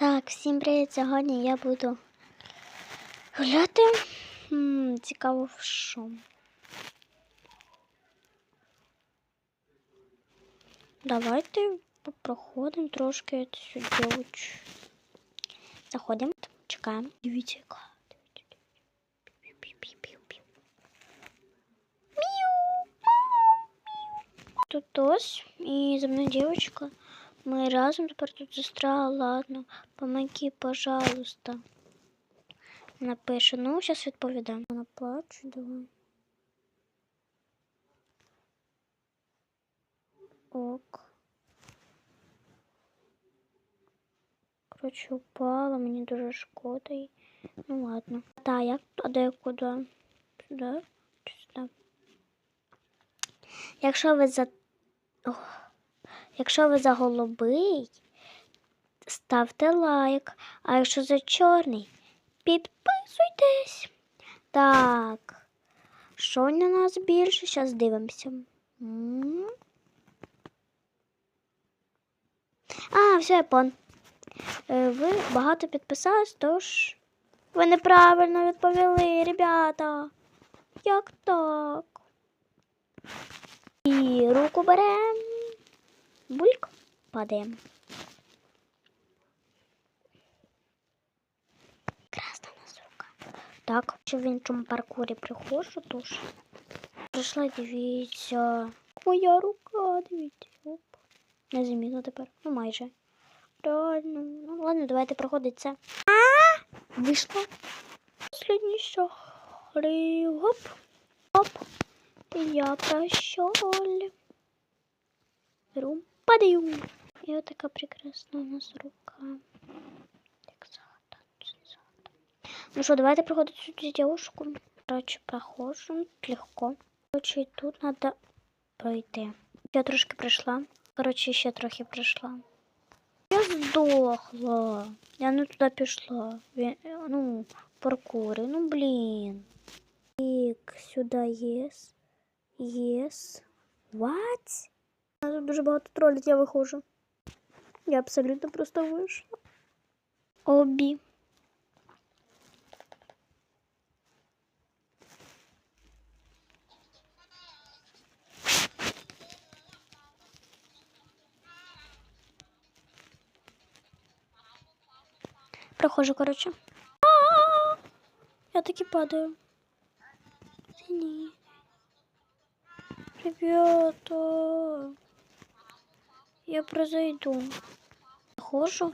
Так, всім привіт. Сьогодні я буду гуляти. М, цікаво в що. Давайте попроходимо трошки цю дівчину. Заходимо, чекаємо. Дивіться, яка. Тут ось і за мною дівчинка. Мы разом тепер тут сестра, ладно. Помоги, пожалуйста. Вона пише, ну, зараз відповідам. Вона плаче, давай. Ок. Коротше, упала, мені дуже шкода. їй. Ну ладно. Та, як? А де куди? Сюди? Чи сюди? Якщо ви за. Ох. Якщо ви за голубий, ставте лайк. А якщо за чорний, підписуйтесь. Так. Що на нас більше? Зараз дивимося. А, все, я пон. Е, Ви багато підписались, тож ви неправильно відповіли, ребята. Як так? І руку беремо. Бульк падаємо. У нас рука. Так, що в іншому паркурі приходжу, тож. Прийшла, дивіться. Моя рука, дивіться. Оп. Не замітно тепер. Ну майже. Реально. Ну ладно, давайте проходить це. Вийшло. Последній шахри. Гоп. Оп. Я прощоль. Беру, падаю. И вот такая прекрасная у нас рука. Так, золото, тут золото. Ну что, давайте проходить сюда девушку. Короче, прохожу легко. Короче, тут надо пройти. Я трошки пройшла. Короче, ще трохи пройшла. Я здохла. Я не туди пішла. Ну, паркури. Ну, блін. Так, сюди єс. Єс. What? Тут дуже багато тролів, я виходжу. Я абсолютно просто вийшла. Обі. Прохожу, короче. А-а-а! Я таки падаю. Ребята. Я произойду. Хожу,